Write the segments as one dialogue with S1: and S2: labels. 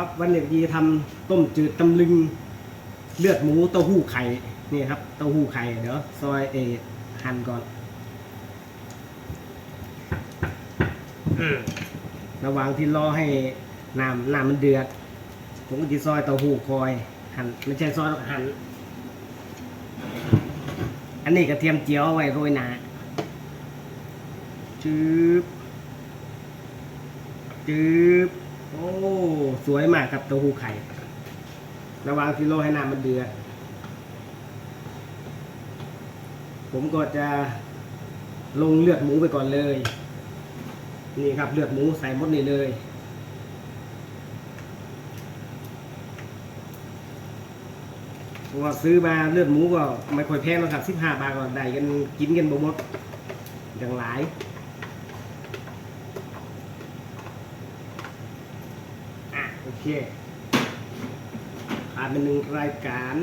S1: ครับวันนี้ดีทำต้มจืดตำลึงเลือดหมูเต้าหู้ไข่นี่ครับเต้าหู้ไข่เดี๋ยวซอยเอหั่นก่อนอืมระหว่างที่รอให้น้ำน้ำมันเดือด ผมก็จะซอยเต้าหู้คอยหั่นไม่ใช่ซอยหรอกหั่นอันนี้กระเทียมเจียวเอาไว้โรยหนาจืบจืบ โอ้ สวยมากกับเต้าหู้ไข่ ระว่างที่รอให้น้ำมันเดือด ผมก็จะลงเลือดหมูไปก่อนเลย นี่ครับเลือดหมูใส่หมดนี่เลยเพราะว่าซื้อมาเลือดหมูก็ไม่ค่อยแพงหรอกครับสิบห้าบาทก็ได้กันกินกันบ่หมดอย่างหลาย อะโอ เคผ่านเป็นหนึ่งรายการ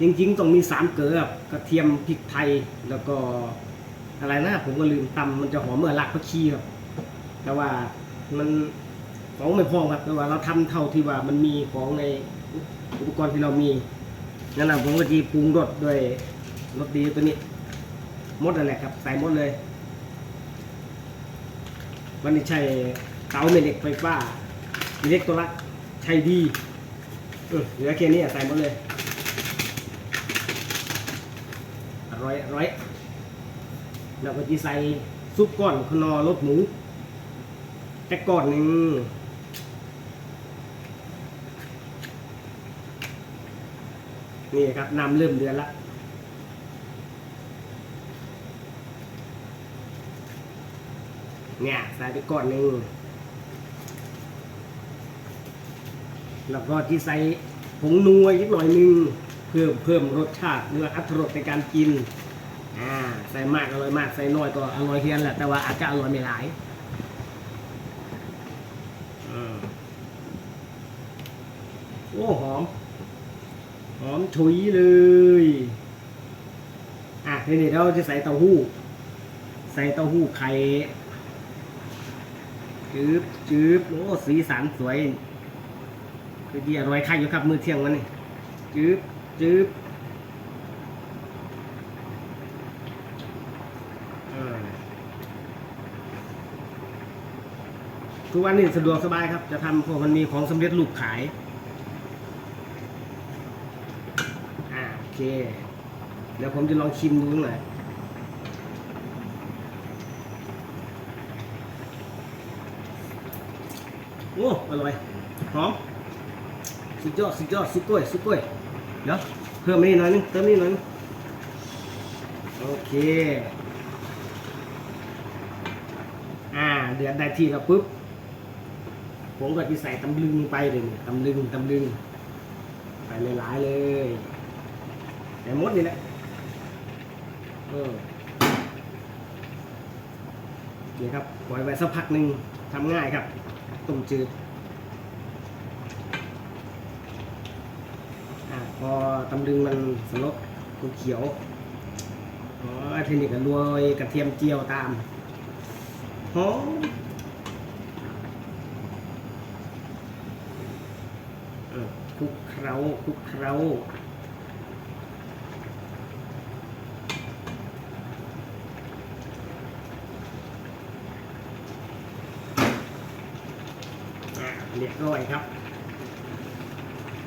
S1: จริงๆต้องมีสามเกลือกระเทียมพริกไทยแล้วก็อะไรนะผมก็ลืมตำมันจะหอมเมื่อลักผักชีครับแต่ว่ามันของไม่พอครับแต่ว่าเราทำเท่าที่ว่ามันมีของในอุปกรณ์ที่เรามีนั่นแหละผมก็จะปรุงรสด้วยรสดีตัวนี้หมดนั่นแหละครับใส่หมดเลยวันนี้ใช้เตาเมล็กไฟฟ้า อิเล็กโทรลักใช้ดีเออเหลือแค่นี้ใส่หมดเลยอร่อยอร่อยแล้วก็จะใส่ซุปก้อนขนอรสหมูแค่ก้อนหนึ่งนี่ครับน้ำเริ่มเดือนละเนี่ยใส่ไปก้อนหนึ่ง แล้วก็ที่ใส่ผงนัวอีกหน่อยหนึงเพิ่มเพิ่มรสชาติเนื้ออัตรสในการกินอ่าใส่มากอร่อยมากใส่น้อยก็อร่อยเทียนแหละแต่ว่าอาจจะอร่อยไม่หลายโอ้หอม หอมฉุยเลยอะทีนี้เราจะใส่เต้าหู้ ใส่เต้าหู้ไข่จืบจืบโอ้สีสันสวย คือดีอร่อยค่อยู่ครับมือเที่ยงวันนี้จืบจืบทุกวันนี้สะดวกสบายครับ จะทำเพราะมันมีของสำเร็จรูปขาย อ่าโอเค เดี๋ยวผมจะลองชิมดูหน่อยโอ้ อร่อย หอม สุดยอดสุดยอดสุดกล้วยสุดกล้วยเดี๋ยวเพิ่มนี่หน่อยนึงเติมนี่หน่อยนึงโอเคอ่าเดือดได้ที่แล้วปุ๊บผมก็จะใส่ตำลึงไปเลยนี่ตำลึงตำลึงใส่หลายๆเลยใส่มดนี่แหละเออนี่ครับปล่อยไว้สักพักหนึ่งทำง่ายครับต้มจืดอ่า พอตำลึงมันสลบเขียวอ๋อทีนี้ก็โรยกระเทียมเจียวตามหอมคลุกเคล้าคลุกเคล้าอ่าเรียบร้อยครับ